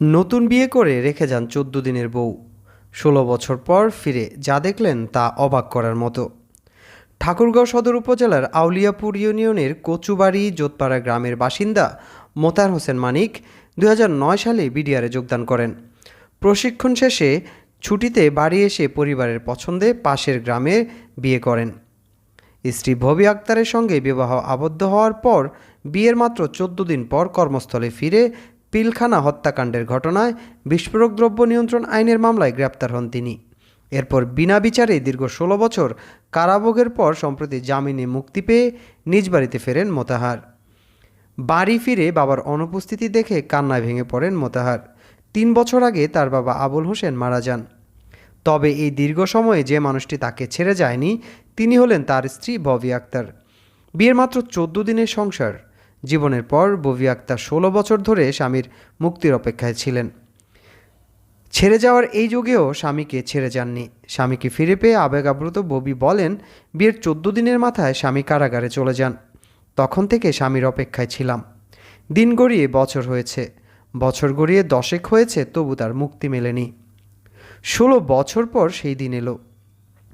নতুন বিয়ে করে রেখে যান চোদ্দ দিনের বউ। ষোলো বছর পর ফিরে যা দেখলেন তা অবাক করার মতো। ঠাকুরগাঁও সদর উপজেলার আউলিয়াপুর ইউনিয়নের কচুবাড়ি, জোতপাড়া গ্রামের বাসিন্দা মোতার হোসেন মানিক দুই হাজার নয় সালে বিডিআরে যোগদান করেন। প্রশিক্ষণ শেষে ছুটিতে বাড়ি এসে পরিবারের পছন্দে পাশের গ্রামে বিয়ে করেন। স্ত্রী ভবি আক্তারের সঙ্গে বিবাহ আবদ্ধ হওয়ার পর বিয়ের মাত্র চোদ্দ দিন পর কর্মস্থলে ফিরে পিলখানা হত্যাকাণ্ডের ঘটনায় বিস্ফোরক দ্রব্য নিয়ন্ত্রণ আইনের মামলায় গ্রেপ্তার হন তিনি। এরপর বিনা বিচারে দীর্ঘ ষোলো বছর কারাভোগের পর সম্প্রতি জামিনে মুক্তি পেয়ে নিজ বাড়িতে ফেরেন মোতাহার। বাড়ি ফিরে বাবার অনুপস্থিতি দেখে কান্নায় ভেঙে পড়েন মোতাহার। তিন বছর আগে তার বাবা আবুল হোসেন মারা যান। তবে এই দীর্ঘ সময়ে যে মানুষটি তাকে ছেড়ে যায়নি, তিনি হলেন তার স্ত্রী ববি আক্তার। বিয়ের মাত্র চোদ্দ দিনের সংসার। জীবনের পর ববি আক্তার ষোলো বছর ধরে স্বামীর মুক্তির অপেক্ষায় ছিলেন। ছেড়ে যাওয়ার এই যুগেও স্বামীকে ছেড়ে যাননি। স্বামীকে ফিরে পেয়ে আবেগাব্রত ববি বলেন, বিয়ের চোদ্দ দিনের মাথায় স্বামী কারাগারে চলে যান। তখন থেকে স্বামীর অপেক্ষায় ছিলাম। দিন গড়িয়ে বছর হয়েছে। বছর গড়িয়ে দশেক হয়েছে, তবু তার মুক্তি মেলেনি। ষোলো বছর পর সেই দিন এলো।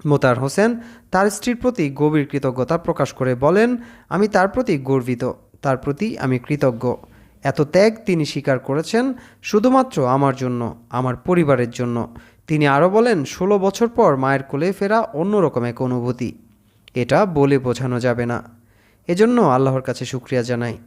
মোতার হোসেন তার স্ত্রীর প্রতি গভীর কৃতজ্ঞতা প্রকাশ করে বলেন, আমি তার প্রতি গর্বিত। তার প্রতি আমি কৃতজ্ঞ। এত ত্যাগ তিনি স্বীকার করেছেন শুধুমাত্র আমার জন্য, আমার পরিবারের জন্য। তিনি আরও বলেন, ষোলো বছর পর মায়ের কোলে ফেরা অন্যরকম এক অনুভূতি। এটা বলে বোঝানো যাবে না। এজন্য আল্লাহর কাছে শুক্রিয়া জানাই।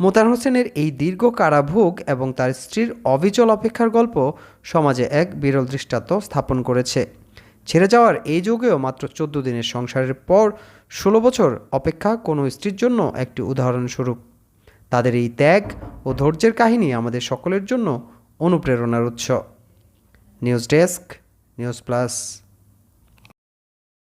মোতার হোসেনের এই দীর্ঘ কারাভোগ এবং তার স্ত্রীর অবিচল অপেক্ষার গল্প সমাজে এক বিরল দৃষ্টান্ত স্থাপন করেছে। ছেড়ে যাওয়ার এই যুগেও মাত্র চোদ্দ দিনের সংসারের পর ষোলো বছর অপেক্ষা কোনো স্ত্রীর জন্য একটি উদাহরণস্বরূপ। তাদের এই ত্যাগ ও ধৈর্যের কাহিনী আমাদের সকলের জন্য অনুপ্রেরণার উৎস। News desk, news plus.